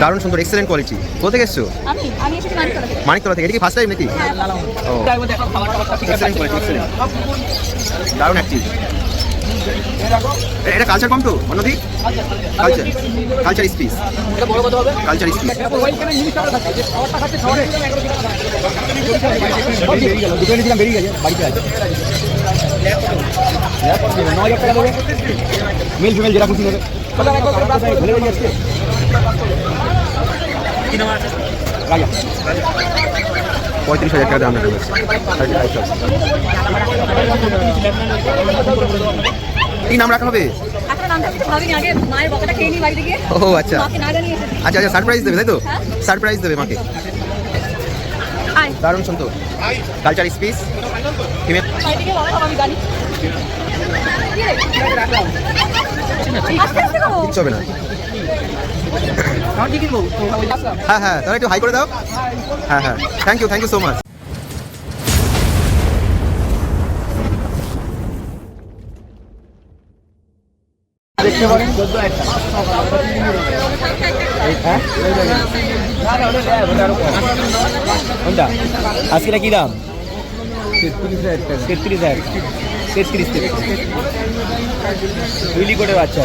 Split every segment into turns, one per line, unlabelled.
দারুণ সুন্দর excellent quality কোথা থেকে এসছো?
আমি আমি এসেছি মানিকতলা থেকে।
মানিকতলা থেকে এটা কি ফার্স্ট টাইম নাকি?
হ্যাঁ
ও। এক্সেলেন্ট কোয়ালিটি এক্সেলেন্ট দারুণ অ্যাক্টিভ এটা কালচার কম তো অন্যদিক? কালচার কালচার স্পিচ কালচার
নিয়েছিলাম বেরিয়ে গেছে বাড়িতে আছে। মেল ফিমেল যেটা
পঁয়ত্রিশ হাজার টাকা দাম রয়েছে থার্টি ফাইভ কি নাম রাখা হবে ও আচ্ছা। আচ্ছা আচ্ছা সারপ্রাইজ দেবে তাই তো?
হ্যাঁ।
সারপ্রাইজ দেবে মাকে। দারুণ শুনতো। কালচার। কিচ্ছু হবে না। হ্যাঁ হ্যাঁ তাহলে একটু হাই করে দাও। হ্যাঁ হ্যাঁ thank you thank you so much
দেখতে পারেন কোনটা? আজকে কি দাম? তেত্রিশ হাজার তেত্রিশ তেত্রিশ দুইলি কোটে বাচ্চা।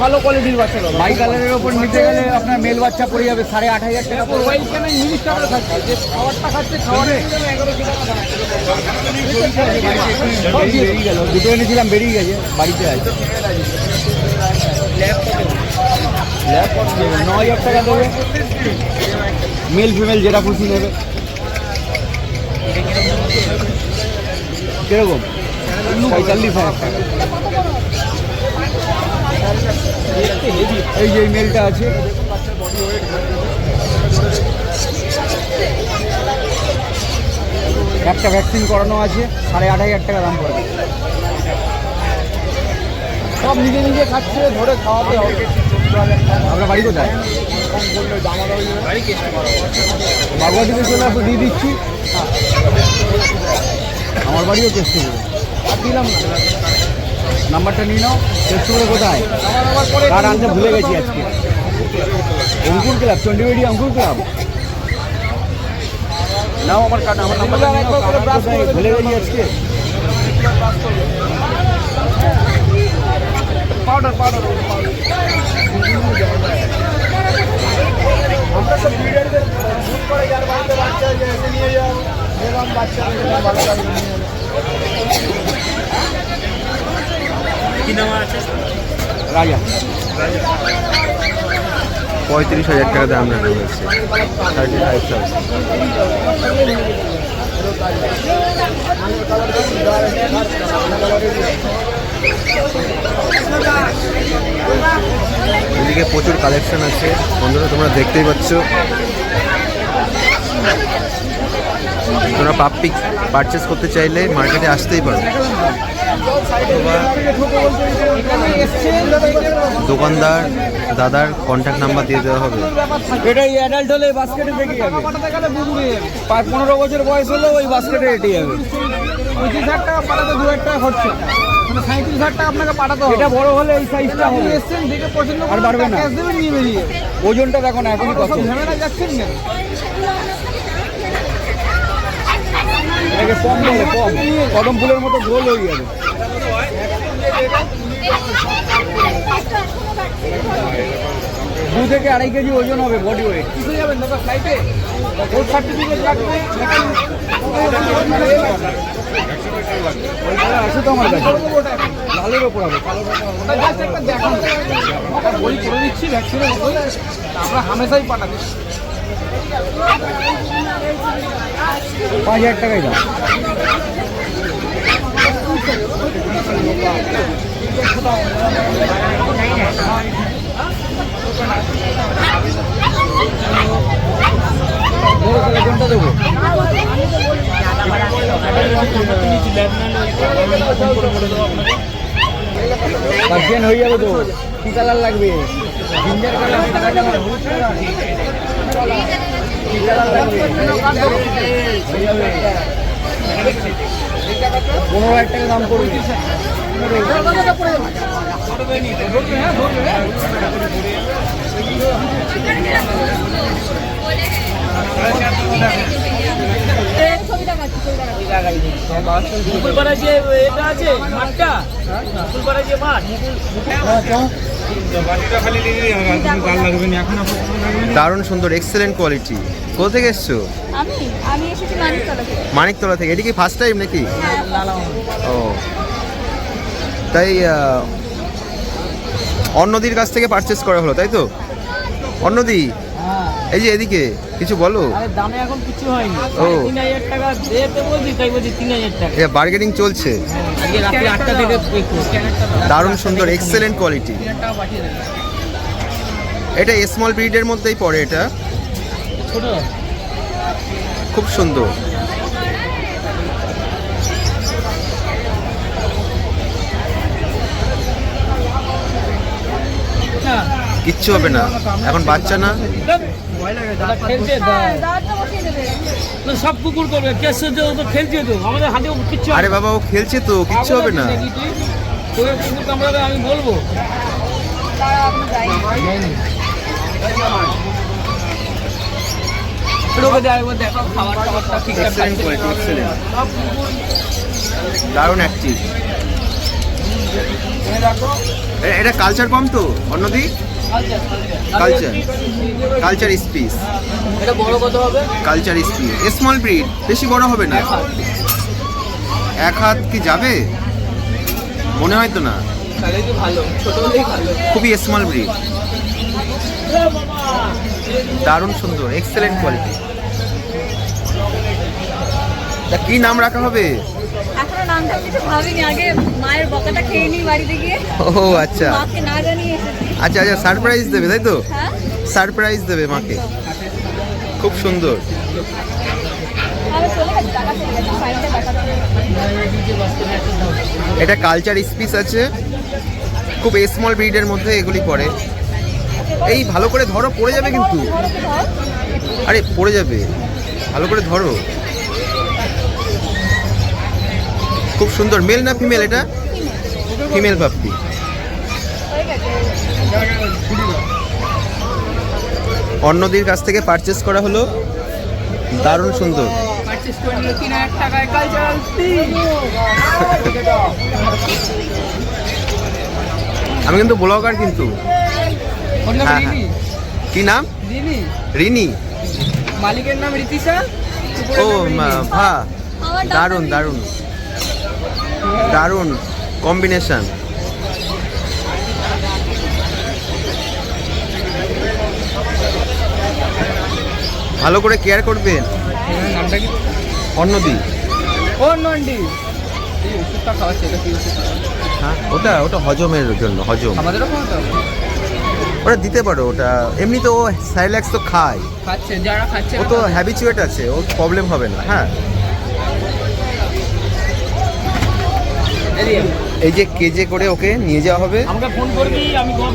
ভালো কোয়ালিটির বাচ্চা বাই কালারের ওপর নিতে গেলে আপনার মেল বাচ্চা পড়ে যাবে সাড়ে আট হাজার টাকা পড়বে ওইখানে ইংলিশ টাকা খাচ্ছে যে খাবারটা খাচ্ছে খাবারে বেরিয়ে গেল দুটো এনেছিলাম বেরিয়ে গেছে বাড়িতে আছে। ন হাজার টাকা দেবে। মেল ফিমেল যেটা খুশি নেবে। কীরকম? পঁয়তাল্লিশ হাজার টাকা। এই যে মেলটা আছে একটা ভ্যাকসিন করানো আছে, সাড়ে আট হাজার টাকা দাম পড়বে। সব নিজে নিজে খাচ্ছে, ধরে খাওয়াতে হবে। আমরা বাড়ি কোথায়? বাবুয়া থেকে চলে আসো দিয়ে দিচ্ছি। আমার বাড়িও চেষ্টা করব দিলাম না। নাম্বারটা নিয়ে নাও করে কোথায়? কার আনতে ভুলে গেছি আজকে। অঙ্কুর ক্লাব চণ্ডীবেড়ি অঙ্কুর ক্লাব। নাও আমার কার্ড আমার কোথায় ভুলে গেছি আজকে। পাউডার পাউডার আমরা
পঁয়ত্রিশ হাজার টাকা দাম রাখা হয়েছে। থার্টি ফাইভ থাউজেন্ড এদিকে প্রচুর কালেকশন আছে। বন্ধুরা, তোমরা দেখতেই পাচ্ছ। তোমরা পাপ্পি পারচেস করতে চাইলে মার্কেটে আসতেই পারো। দোকানদার দাদার কন্ট্যাক্ট নাম্বার দিয়ে দেওয়া হবে।
এটা এই অ্যাডাল্ট হলে বাস্কেটে থেকে যাবে। পাঁচ পনেরো বছর বয়স হলে ওই বাস্কেটে এটি যাবে।
পঁচিশ হাজার টাকা পাঠাতে দু হাজার টাকা খরচা। মানে সাঁত্রিশ হাজার টাকা আপনাকে পাঠাতে হবে।
এটা বড় হলে এই সাইজটা হবে।
এসছেন দেখে পছন্দ
আর বাড়বে না।
ক্যাশ দেবেন নিয়ে বেরিয়ে।
ওজনটা দেখো না এখনই কত
ঝামেলা যাচ্ছেন কেন?
এটাকে কম বলে কম। কদম ফুলের মতো গোল হয়ে যাবে। দু থেকে আড়াই কেজি ওজন হবে বডি ওয়েট
কিসে যাবেন দাদা ফ্লাইটে ওর সার্টিফিকেট লাগবে
আছে তো আমার কাছে লালের ওপর হবে
দেখান বই করে দিচ্ছি ভ্যাকসিনের আমরা হামেশাই পাঠাবো
পাঁচ হাজার টাকাই দাম। কোনটা দেবো হয়ে যাবে তো। কি কালার লাগবে? জিঞ্জার কালার পনেরো হাজার দাম
কাটছি
মুকুলপাড়া যে এটা আছে মাঠটা? মুকুলপাড়া যে মাঠ?
দারুণ সুন্দর এক্সেলেন্ট কোয়ালিটি কোথা থেকে এসছো?
আমি? আমি এসেছি মানিকতলা থেকে।
মানিকতলা থেকে। এটা কি ফার্স্ট টাইম নাকি? ও। তাই অন্যদির কাছ থেকে পারচেস করা হলো তাই তো? অন্যদি
হ্যাঁ।
এই যে এদিকে কিছু বলো?
দামে এখন কিছু হয়নি।
ও।
তিন হাজার টাকা দিতে বলছি তাই বলছি তিন হাজার টাকা।
এ বার্গেনিং চলছে?
আজকে রাত্রি আটটা থেকে
দারুণ সুন্দর এক্সেলেন্ট কোয়ালিটি এটা স্মল ব্রিডের মধ্যেই পড়ে এটা?
ছোট?
খুব সুন্দর। কিচ্ছু হবে না। এখন বাচ্চা না?
হ্যাঁ
সব কুকুর করবে। কে সহ্য ও তো খেলছে তো আমাদের হাতে কিচ্ছু
আরে বাবা ও খেলছে তো কিচ্ছু হবে না।
তোকে কুকুর কামড়াবে আমি বলব।
দারুণ অ্যাক্টিভ এটা কালচার পাম্প তো অন্যদি কালচার কালচার স্পিস
এটা বড় কত হবে?
কালচার স্পিস স্মল ব্রিড বেশি বড় হবে না। এক হাত। কি যাবে? মনে হয় তো না। খুবই স্মল ব্রিড দারুণ সুন্দর এক্সেলেন্ট কোয়ালিটি তা কি নাম রাখা হবে?
এখনও নামটা কিছু ভাবিনি আগে মায়ের বকাটা খেয়ে নিই বাড়িতে গিয়ে।
ও আচ্ছা।
মাকে না জানিয়ে এসেছি।
আচ্ছা আচ্ছা সারপ্রাইজ দেবে তাই তো?
হ্যাঁ।
সারপ্রাইজ দেবে মাকে। খুব সুন্দর। এটা কালচার স্পিস আছে। খুব স্মল ব্রিডের মধ্যে এগুলি পড়ে। এই ভালো করে ধরো পড়ে যাবে কিন্তু। আরে পড়ে যাবে। ভালো করে ধরো। খুব সুন্দর মেল না ফিমেল এটা? ফিমেল পাপ্পি অন্যদের কাছ থেকে পারচেস করা হলো। দারুণ সুন্দর। আমি কিন্তু ব্লগার কিন্তু। হ্যাঁ, হ্যাঁ। কি নাম? রিনি।
মালিকের নাম রীতিশা।
ও মা- ভা। দারুণ দারুণ। দারুণ কম্বিনেশন। ভালো করে কেয়ার করবেন অন্যদি
ও
হ্যাঁ ওটা ওটা হজমের জন্য হজম। ওটা দিতে পারো ওটা এমনি তো ও সাইল্যাক্স তো খায়।
খাচ্ছে যারা খাচ্ছে
ও তো হ্যাবিচুয়েট আছে ওর প্রবলেম হবে না হ্যাঁ। এই যে কেজে করে ওকে নিয়ে যাওয়া হবে?
আমাকে ফোন করবি আমি হয়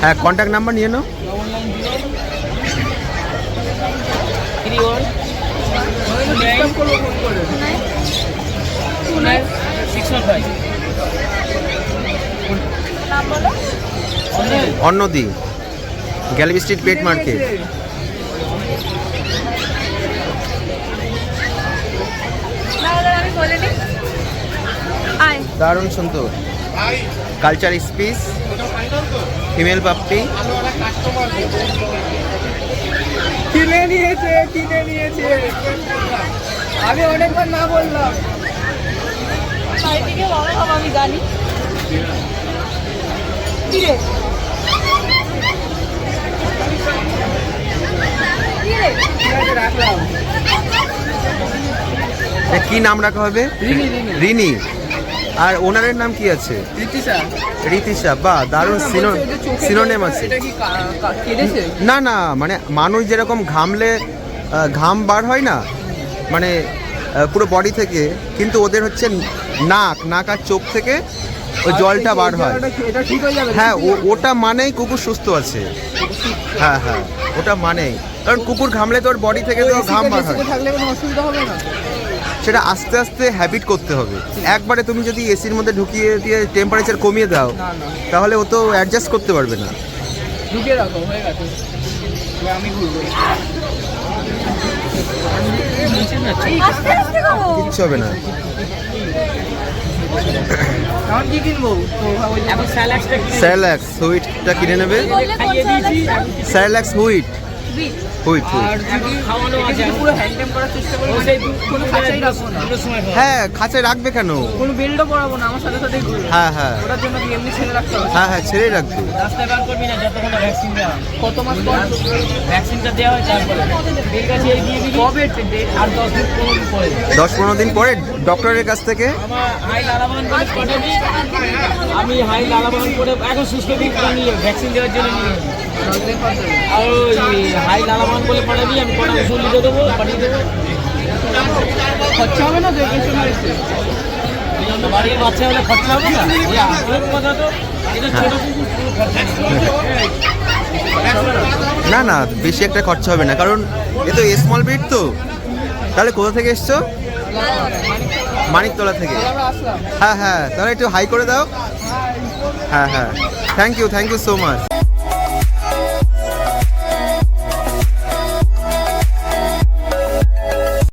হ্যাঁ কন্ট্যাক্ট নাম্বার নিয়ে নাও।
সিক্স ওয়ান ফাইভ
অন্যদি গ্যালারি স্ট্রিট পেট মার্কেট।
না দাঁড়া আমি বলে নিই আয়
দারুণ সুন্দর। Culture spitz female puppy.
কিনে নিয়েছে কিনে নিয়েছে। আমি অনেকবার না বললাম।
আমি জানি। কি
নাম রাখা হবে?
রিনি।
আর ওনারের নাম কি আছে?
রীতিশা।
বা দারুণ সিনো সিনোনেম আছে। না না মানে মানুষ যেরকম ঘামলে ঘাম বার হয় না মানে পুরো বডি থেকে কিন্তু ওদের হচ্ছে নাক নাক আর চোখ থেকে ওই জলটা বার হয়।
এটা- এটা ঠিক হয়ে
হ্যাঁ ওটা মানেই কুকুর সুস্থ আছে। হ্যাঁ হ্যাঁ ওটা মানেই। কারণ কুকুর ঘামলে তোর বডি থেকে তো ঘাম বার হয়।
থাকলে কোনো অসুবিধা হবে না?
সেটা আস্তে আস্তে হ্যাবিট করতে হবে। একবারে তুমি যদি এসির মধ্যে ঢুকিয়ে দিয়ে টেম্পারেচার কমিয়ে দাও
না না।
তাহলে ও তো অ্যাডজাস্ট করতে পারবে না।
ঢুকিয়ে রাখো হয়ে গেছে। আমি ঘুরবো।
আস্তে আস্তে খাব
কিচ্ছু হবে না
এখন কি কিনবো এখন স্যালাডটা
স্যালাক্স হুইটটা কিনে নেবে? স্যালাক্স হুইট
মানে
হ্যাঁ খাঁচায় রাখবে কেন?
কোনো বেল্টও পরাবো না আমার সাথে সাথে
হ্যাঁ হ্যাঁ।
ওটার জন্য এমনি ছেড়ে রাখতে হবে।
হ্যাঁ হ্যাঁ ছেড়েই রাখবে।
রাস্তায় বার করবি না যতক্ষণ ভ্যাকসিন দেওয়া
কত মাস পর
ভ্যাকসিনটা দেওয়া হয় তারপরে। কাছে দিবি।
কবে
আর দশ দিন পনেরো দিন পরে।
দশ পনেরো দিন পরে ডক্টরের কাছ থেকে?
হাই লালাবান করে আমি হাই লালাবান করে এখন সুস্থ দিন নিয়ে ভ্যাকসিন দেওয়ার জন্য নিয়ে। আর ওই হাই লালাবান করে পাঠাবি আমি কটা ওষুধ লিখে দেবো পাঠিয়ে দেবো
খরচা হবে না কিছু হয়েছে
বাড়ির বাচ্চা হলে খরচা হবে না এই আসল কথা তো।
না না বেশি একটা খরচা হবে না, কারণ এ তো স্মল ব্রিড তো। তাহলে কোথা থেকে এসছো? মানিকতলা থেকে। হ্যাঁ হ্যাঁ তাহলে একটু হাই করে দাও। হ্যাঁ হ্যাঁ। Thank you thank you so much